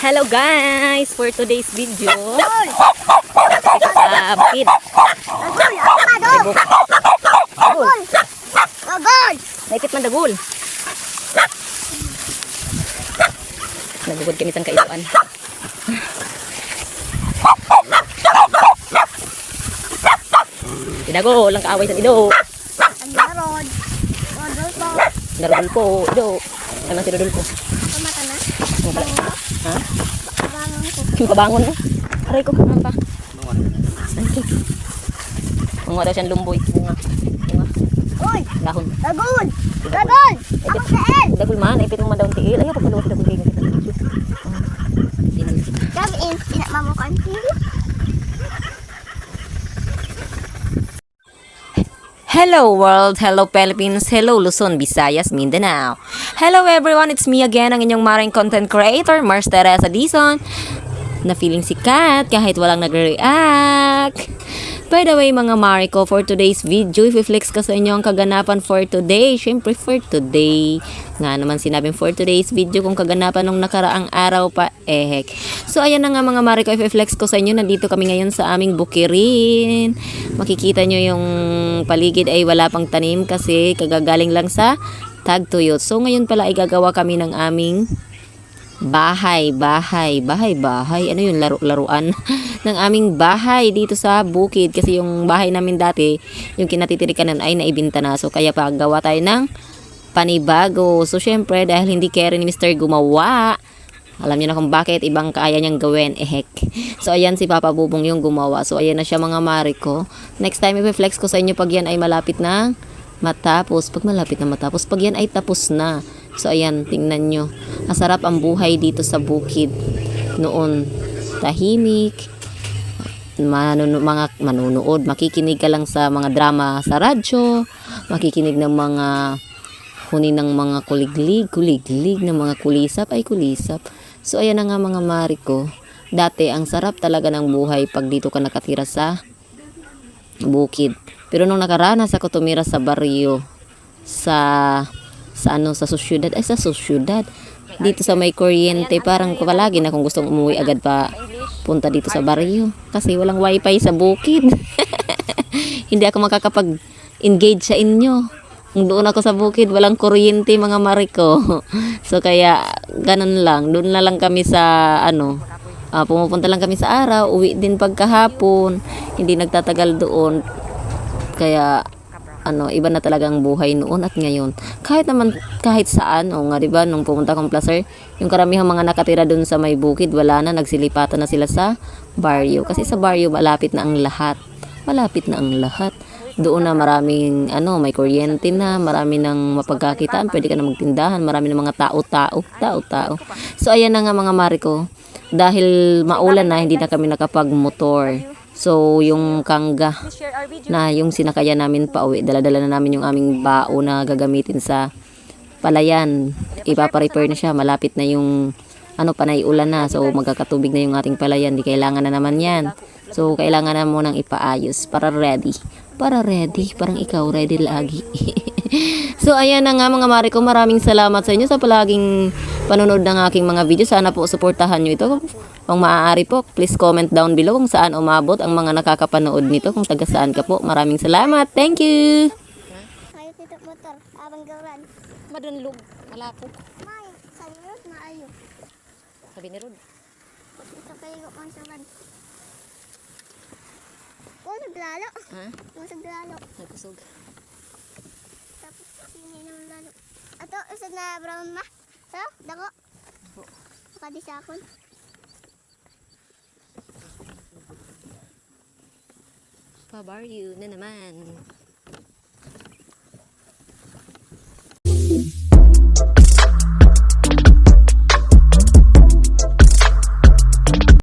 Hello guys! For today's video, sa bukid. Dagol! Dagol! Dagol! Naipit man dagol. Nagugod kami sang kailuan. Idago, lang kaaway sa ido. Ang darod. Dagol po. Darudol po, ido. Ano si Dudol po? Pamata na. Ano pala? Ha? Bangon ko. Yung pabangon mo. Aray ko, ano pa? Santi. Bunga daw siyang lumboy. Bunga. Bunga. Uy! Dahon. Dagol! Dagol! Ako saan? Dagol man, naipit mo man daw tiil. Ayaw, pagkaluwa sa dagol na kita. Kami in. Pinakmamukan. Hello world, hello Philippines, hello Luzon, Visayas, Mindanao. Hello everyone, it's me again, ang inyong maring content creator, Mars Teresa Dizon. Na feeling sikat kahit walang nagre-react. By the way mga Mariko, for today's video, i-flex ko sa inyo ang kaganapan for today. Siyempre for today. Nga naman sinabing for today's video kung kaganapan nung nakaraang araw pa, ehek. So ayan na nga mga Mariko, i-flex ko sa inyo. Nandito kami ngayon sa aming bukirin. Makikita nyo yung paligid ay wala pang tanim kasi kagagaling lang sa tagtuyot. So ngayon pala ay gagawa kami ng aming bahay, bahay, bahay, bahay. Ano yun, laro-laruan ng aming bahay dito sa bukid. Kasi yung bahay namin dati, yung kinatitirikan nun ay naibinta na. So kaya paggawa tayo ng panibago. So syempre, dahil hindi kaya ni Mr. gumawa, alam niyo na kung bakit ibang kaya niyang gawin. Eh heck. So ayan si Papa Bubong yung gumawa. So ayan na siya mga Mariko. Next time i-flex ko sa inyo pag yan ay malapit na matapos. Pag malapit na matapos. Pag yan ay tapos na. So ayan, tingnan nyo. Masarap ang buhay dito sa bukid. Noon, tahimik. Manunu, mga manunood, makikinig ka lang sa mga drama sa radyo, makikinig ng mga huni ng mga kuliglig, kuliglig ng mga kulisap, ay kulisap. So ayan na nga mga Mariko. Dati ang sarap talaga ng buhay pag dito ka nakatira sa bukid. Pero nung nakaranas ako tumira sa baryo, sa sa ano sa susyudad ay sa susyudad dito sa may kuryente parang palagi na kung gustong umuwi agad pa punta dito sa baryo. Kasi walang wifi sa bukid. Hindi ako makakapag engage sa inyo. Kung doon ako sa bukid walang kuryente mga mariko. So kaya ganun lang. Doon na lang kami sa ano ah, pumupunta lang kami sa araw uwi din pagkahapon. Hindi nagtatagal doon. Kaya ano, iba na talaga ang buhay noon at ngayon. Kahit naman, kahit saan, o nga, di ba, nung pumunta kong placer, yung karamihang mga nakatira dun sa may bukid, wala na, nagsilipatan na sila sa baryo. Kasi sa baryo, malapit na ang lahat. Malapit na ang lahat. Doon na maraming, ano, may kuryente na, marami ng mapagkakitaan, pwede ka na magtindahan, marami ng mga tao-tao, tao-tao. So, ayan na nga mga Mariko, dahil maulan na, hindi na kami nakapag-motor. So, yung kangga na yung sinakaya namin pa uwi, dala-dala na namin yung aming bao na gagamitin sa palayan. Ipaparepair na siya, malapit na yung ano, panay ulan na. So, magkakatubig na yung ating palayan. Di kailangan na naman yan. So, kailangan na munang ipaayos para ready. Para ready. Parang ikaw, ready lagi. so, ayan na nga mga Mariko. Maraming salamat sa inyo sa palaging panonood ng aking mga video. Sana po suportahan nyo ito. Kung maaari po, please comment down below kung saan umabot ang mga nakakapanood nito. Kung taga saan ka po. Maraming salamat. Thank you! Kayo tito motor. Abang gawran. Madunlog. Malapok. May. Sa lirot na ayo. Sabi ni Rod. Ito kayo ko ang saban. Kung naglalo. Ha? Kung naglalo. Nagkusog. Tapos sini naman lalo. Ato, usad na brown ma. So, dako. Makadisakon. Pa-barrio na naman.